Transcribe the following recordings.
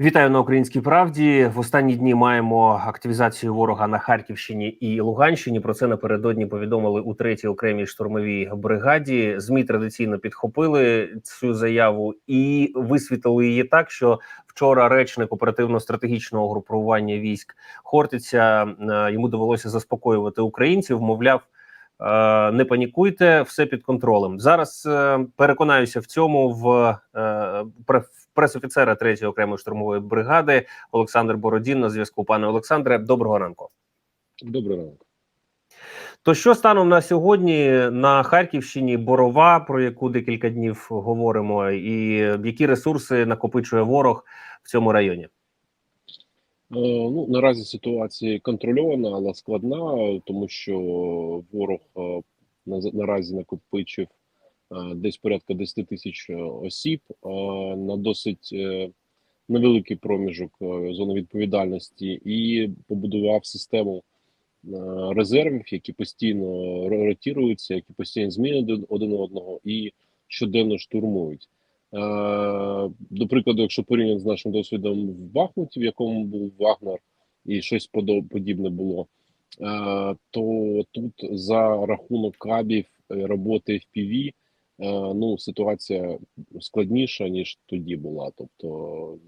Вітаю на українській правді. В останні дні маємо активізацію ворога на Харківщині і Луганщині. Про це напередодні повідомили у третій окремій штурмовій бригаді. Змі традиційно підхопили цю заяву і висвітлили її так, що вчора речник оперативно-стратегічного групування військ Хортиця е, йому довелося заспокоювати українців. Мовляв. е, Не панікуйте, все під контролем. Зараз е, переконаюся в цьому в пресофіцера 3-ї окремої штурмової бригади Олександр Бородін на зв'язку. Пане Олександре, доброго ранку. Добрий ранок. То що станом на сьогодні на Харківщині Борова, про яку декілька днів говоримо, і які ресурси накопичує ворог в цьому районі? Е, Ну, наразі ситуація контрольована, але складна, тому що ворог е, на- наразі накопичив десь порядка 10 тисяч е, осіб е, на досить е, невеликий проміжок е, зони відповідальності і побудував систему е, резервів, які постійно ротіруються, які постійно змінюють один- одного і щоденно штурмують. Е, До прикладу, якщо порівняти з нашим досвідом в Бахмуті, в якому був Вагнер, і щось подібне було, е, то тут за рахунок кабів е, роботи в ПІВІ, ну ситуація складніша ніж тоді була. Тобто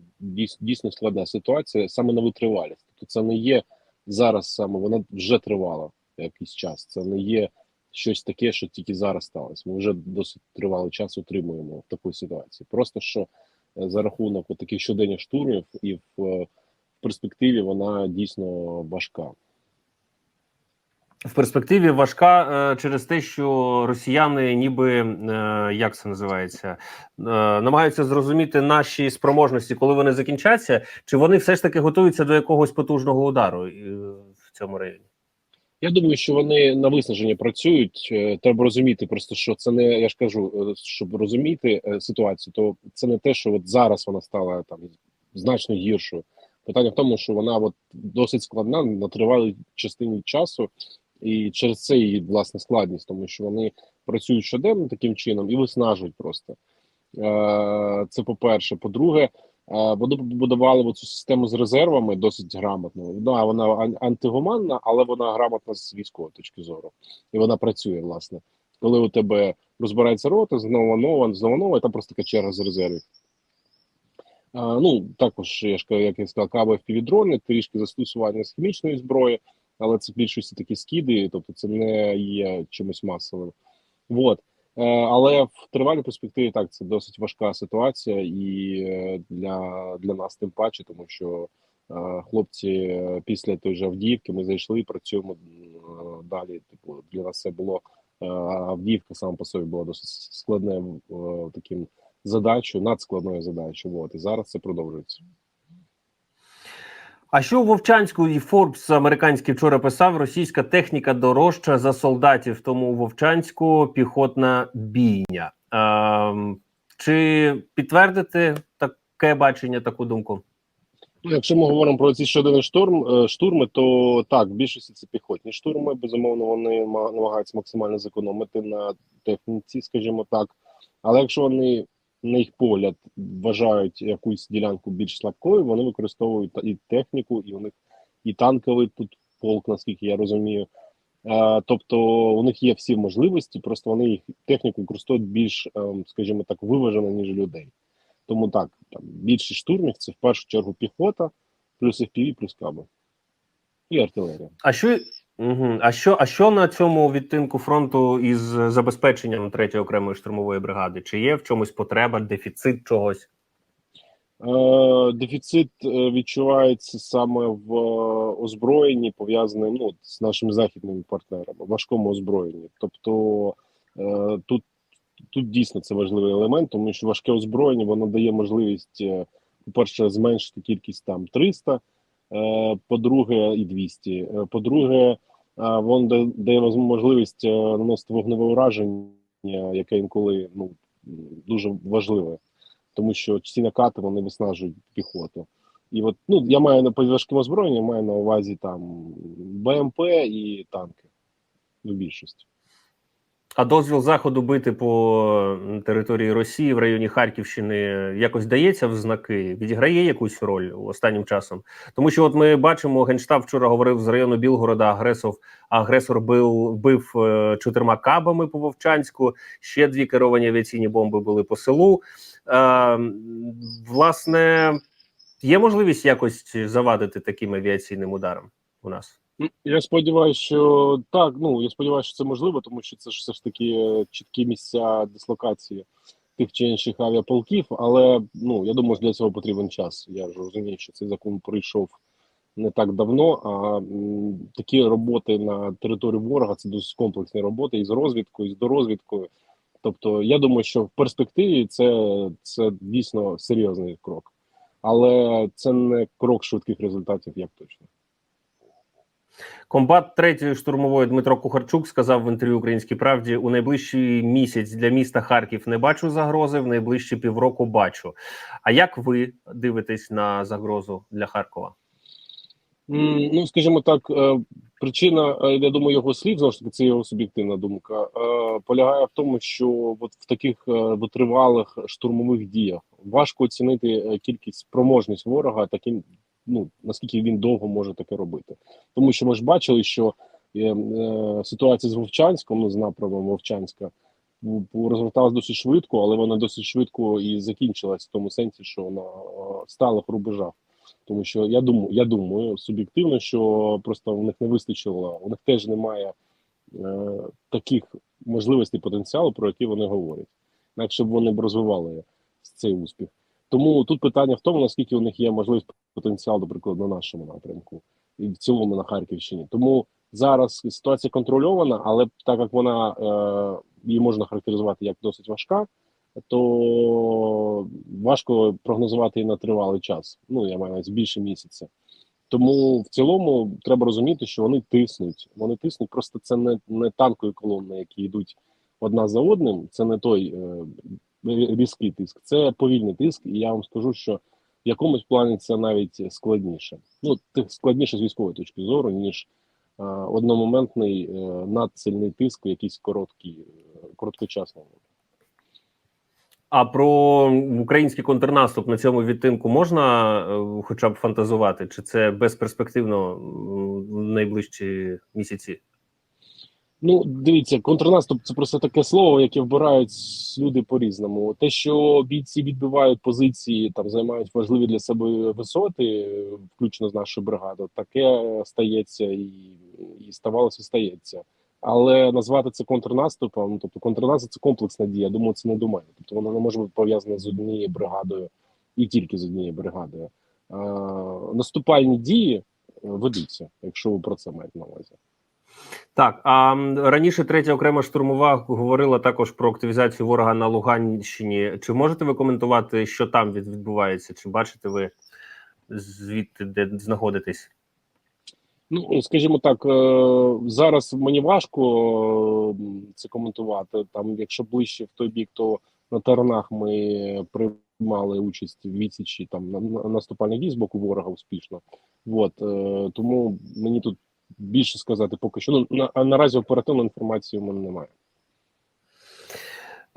дійсно складна ситуація саме на витривалість. Тобто це не є зараз саме, вона вже тривала якийсь час. Це не є щось таке, що тільки зараз сталося. Ми вже досить тривалий час утримуємо в такій ситуації. Просто що е, за рахунок таких щоденних штурмів і е, в перспективі вона дійсно важка. В перспективі важка е, через те, що росіяни, ніби е, як це називається, е, намагаються зрозуміти наші спроможності, коли вони закінчаться, чи вони все ж таки готуються до якогось потужного удару в цьому районі. Я думаю, що вони на виснаження працюють. Треба розуміти, просто що це не я ж кажу, щоб розуміти ситуацію, то це не те, що от зараз вона стала там значно гіршою. Питання в тому, що вона от досить складна на тривалій частині часу, і через це її власне складність, тому що вони працюють щоденно таким чином і виснажують просто. Е, Це по-перше. По-друге, е, вони побудували цю систему з резервами досить грамотно. Да, вона антигуманна, але вона грамотна з військової точки зору. І вона працює, власне. Коли у тебе розбирається рота, знову нова, знову нова, і там просто така черга з резервів. Ну, також, я ж як я сказав, каби впівдрони, трішки застосування з хімічної зброї, але це в більшості такі скиди, тобто це не є чимось масовим. Вот. Е, Але в тривалій перспективі так це досить важка ситуація, і е, для, для нас тим паче, тому що е, хлопці після той же Авдіївки ми зайшли і працюємо далі. Типу, для нас це було Авдіївка сама по собі була досить складним е, таким задачою, надскладною задачою. От і зараз це продовжується. А що Вовчанську і Форбс американський вчора писав: російська техніка дорожча за солдатів, тому у Вовчанську піхотна бійня. Ем, чи підтвердити таке бачення, таку думку? Ну, якщо ми говоримо про ці щоденні штурм, е, штурми, то так, в більшості це піхотні штурми. Безумовно, вони намагаються максимально зекономити на техніці, скажімо так. Але якщо вони, на їх погляд, вважають якусь ділянку більш слабкою, вони використовують і техніку, і у них і танковий тут полк, наскільки я розумію. Е, Тобто у них є всі можливості, просто вони їх техніку використовують більш, ем, скажімо так, виважено, ніж людей. Тому так, там більшість штурмів це в першу чергу піхота, плюс FPV, плюс каби. І артилерія. А що, угу. а що, а що на цьому відтинку фронту із забезпеченням третьої окремої штурмової бригади? Чи є в чомусь потреба, дефіцит чогось? Е, дефіцит е, відчувається саме в е, озброєнні, пов'язаним ну, з нашими західними партнерами, важкому озброєнні. Тобто е, тут, тут дійсно це важливий елемент, тому що важке озброєння воно дає можливість, е, по-перше, зменшити кількість там 300, е, по-друге, і 200. Е, По-друге, е, воно дає можливість е, наносити вогневе ураження, яке інколи ну, дуже важливе тому що ці накати вони виснажують піхоту. І от ну я маю на важким озброєнням, маю на увазі там БМП і танки в більшості. А дозвіл заходу бити по території Росії в районі Харківщини якось дається в знаки, відіграє якусь роль останнім часом. Тому що, от ми бачимо, генштаб вчора говорив з району Білгорода. Агресор агресор бив бив е, чотирма кабами по Вовчанську. Ще дві керовані авіаційні бомби були по селу. Е, власне, є можливість якось завадити таким авіаційним ударом у нас. Я сподіваюся, що так. Ну я сподіваюся, що це можливо, тому що це ж все ж таки е, чіткі місця дислокації тих чи інших авіаполків. Але ну я думаю, для цього потрібен час. Я вже розумію, що цей закон прийшов не так давно. А такі роботи на території ворога це досить комплексні роботи із розвідкою, і з дорозвідкою. Тобто, я думаю, що в перспективі це, це дійсно серйозний крок, але це не крок швидких результатів, як точно. Комбат третьої штурмової Дмитро Кухарчук сказав в інтерв'ю Українській правді: у найближчий місяць для міста Харків не бачу загрози, в найближчі півроку бачу. А як ви дивитесь на загрозу для Харкова? Ну, скажімо так, е, причина, е, я думаю, його слів знову ж таки, це його суб'єктивна думка. е, Полягає в тому, що от в таких витривалих штурмових діях важко оцінити кількість спроможність ворога, таким ну наскільки він довго може таке робити. Тому що ми ж бачили, що е, е, ситуація з Вовчанськом, ну з напрямом Вовчанська, бу- досить швидко, але вона досить швидко і закінчилась в тому сенсі, що вона е, стала в рубежах. Тому що я думаю, я думаю суб'єктивно, що просто у них не вистачило, у них теж немає е, таких можливостей потенціалу, про які вони говорять. Інакше б вони б розвивали цей успіх. Тому тут питання в тому, наскільки у них є можливість потенціал, наприклад, на нашому напрямку і в цілому на Харківщині. Тому зараз ситуація контрольована, але так як вона е, її можна характеризувати як досить важка, то важко прогнозувати її на тривалий час. Ну я маю на увазі більше місяця. Тому в цілому треба розуміти, що вони тиснуть. Вони тиснуть, просто це не, не танкові колони, які йдуть одна за одним. Це не той е, різкий тиск, це повільний тиск. І я вам скажу, що в якомусь плані це навіть складніше. Ну складніше з військової точки зору, ніж е, одномоментний е, надсильний тиск, в якийсь короткий, е, короткочасний. А про український контрнаступ на цьому відтинку можна е, хоча б фантазувати? Чи це безперспективно в найближчі місяці? Ну, дивіться, контрнаступ це просто таке слово, яке вбирають люди по-різному. Те, що бійці відбивають позиції, там займають важливі для себе висоти, включно з нашою бригадою, таке стається і, і ставалося, стається. Але назвати це контрнаступом, тобто контрнаступ це комплексна дія. Думаю, це не до мене. Тобто воно не може бути пов'язане з однією бригадою і тільки з однією бригадою. А, наступальні дії ведуться, якщо ви про це маєте на увазі. Так, а раніше третя окрема штурмова говорила також про активізацію ворога на Луганщині. Чи можете ви коментувати, що там відбувається? Чи бачите ви звідти, де знаходитесь? Ну, скажімо так, е, зараз мені важко це коментувати. Там, якщо ближче в той бік, то на теренах ми приймали участь в відсічі там на- на- наступальних дій з боку ворога успішно. От е, тому мені тут більше сказати поки що. Ну на а наразі оперативної інформації у мене немає.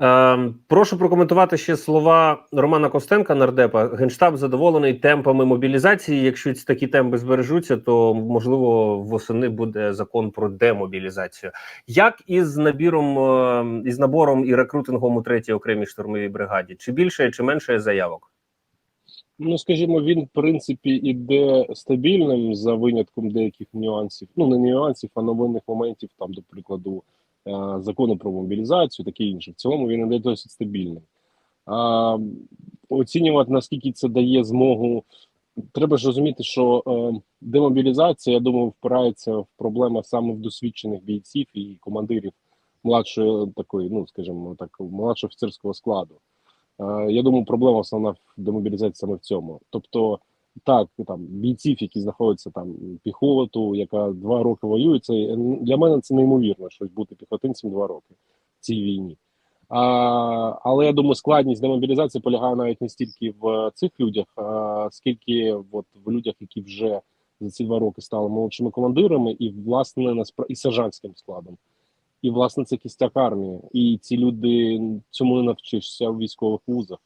Е, прошу прокоментувати ще слова Романа Костенка, нардепа. Генштаб задоволений темпами мобілізації. Якщо ці такі темпи збережуться, то можливо восени буде закон про демобілізацію. Як із набіром е, із набором і рекрутингом у третій окремій штурмовій бригаді? Чи більше, чи менше заявок? Ну, скажімо, він в принципі іде стабільним за винятком деяких нюансів. Ну не нюансів, а новинних моментів, там, до прикладу, е, закону про мобілізацію, таке інше. В цілому він іде досить стабільним. А, оцінювати наскільки це дає змогу. Треба ж розуміти, що е, демобілізація, я думаю, впирається в проблеми саме в досвідчених бійців і командирів младшої такої, ну скажімо так, младшого офіцерського складу. Е, Я думаю, проблема основна в демобілізації саме в цьому. Тобто, так, там бійців, які знаходяться там піхоту, яка два роки воює, це е, для мене це неймовірно, щось бути піхотинцем два роки в цій війні. А, але я думаю, складність демобілізації полягає навіть не стільки в цих людях, а скільки от в людях, які вже за ці два роки стали молодшими командирами, і власне і сержантським складом. І власне це кістяк армії. І ці люди цьому не навчишся в військових вузах.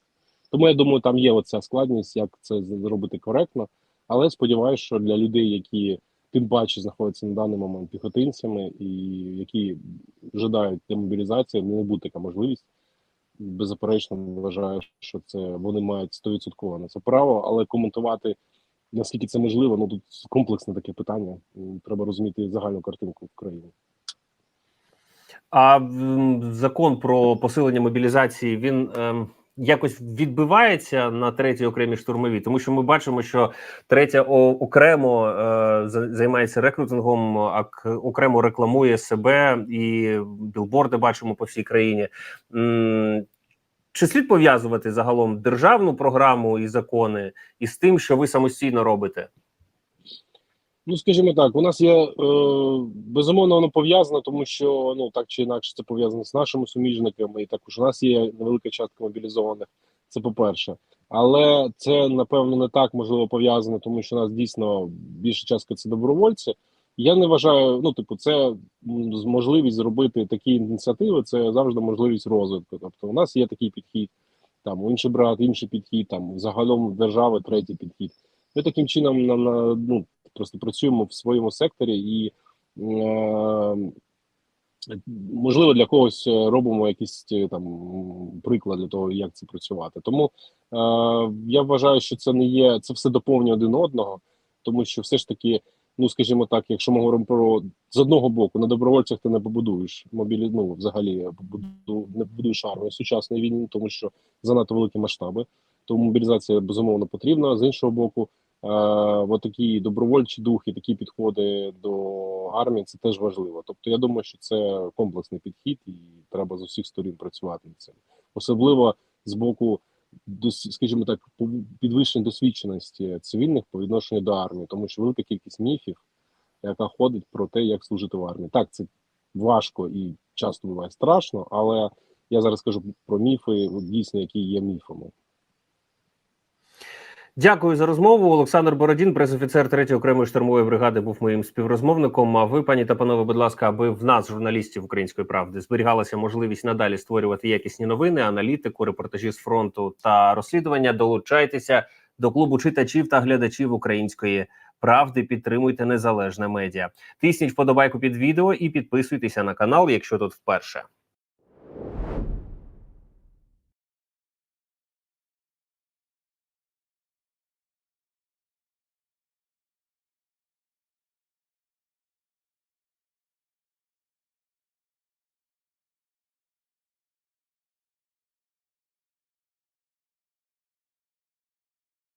Тому я думаю, там є оця складність, як це зробити коректно. Але сподіваюся, що для людей, які тим паче знаходяться на даний момент піхотинцями, і які жадають демобілізації, не буде така можливість. Беззаперечно вважаю, що це вони мають 100% на це право, але коментувати наскільки це можливо, ну тут комплексне таке питання. Треба розуміти загальну картинку в країні. А закон про посилення мобілізації він ем, якось відбивається на третій окремій штурмовій, тому що ми бачимо, що третя окремо е, займається рекрутингом, ак, окремо рекламує себе і білборди бачимо по всій країні. М, Чи слід пов'язувати загалом державну програму і закони із тим, що ви самостійно робите? Ну, скажімо так, у нас є е, безумовно воно пов'язано, тому що ну так чи інакше це пов'язано з нашими суміжниками, і також у нас є невелика частка мобілізованих. Це по-перше, але це напевно не так можливо пов'язано, тому що у нас дійсно більша частка це добровольці. Я не вважаю, ну типу, це можливість зробити такі ініціативи. Це завжди можливість розвитку. Тобто, у нас є такий підхід, там інший брат, інший підхід, там загалом держави третій підхід. Ми таким чином на, на ну просто працюємо в своєму секторі і е, можливо для когось е, робимо якийсь е, там м, приклад для того, як це працювати. Тому я вважаю, що це не є це все доповнює один одного, тому що все ж таки. Ну, скажімо так, якщо ми говоримо про з одного боку, на добровольцях ти не побудуєш мобілі... ну, взагалі побуду... не побудуєш армію сучасної війни, тому що занадто великі масштаби. Тому мобілізація безумовно потрібна. З іншого боку, е, такі добровольчі духи, такі підходи до армії це теж важливо. Тобто, я думаю, що це комплексний підхід, і треба з усіх сторін працювати над цим, особливо з боку скажімо так, підвищення досвідченості цивільних по відношенню до армії, тому що велика кількість міфів, яка ходить про те, як служити в армії. Так, це важко і часто буває страшно, але я зараз кажу про міфи, дійсно, які є міфами. Дякую за розмову. Олександр Бородін, пресофіцер 3 окремої штурмової бригади, був моїм співрозмовником. А ви, пані та панове, будь ласка, аби в нас, журналістів української правди, зберігалася можливість надалі створювати якісні новини, аналітику, репортажі з фронту та розслідування. Долучайтеся до клубу читачів та глядачів української правди. Підтримуйте незалежне медіа. Тисніть вподобайку під відео і підписуйтеся на канал, якщо тут вперше.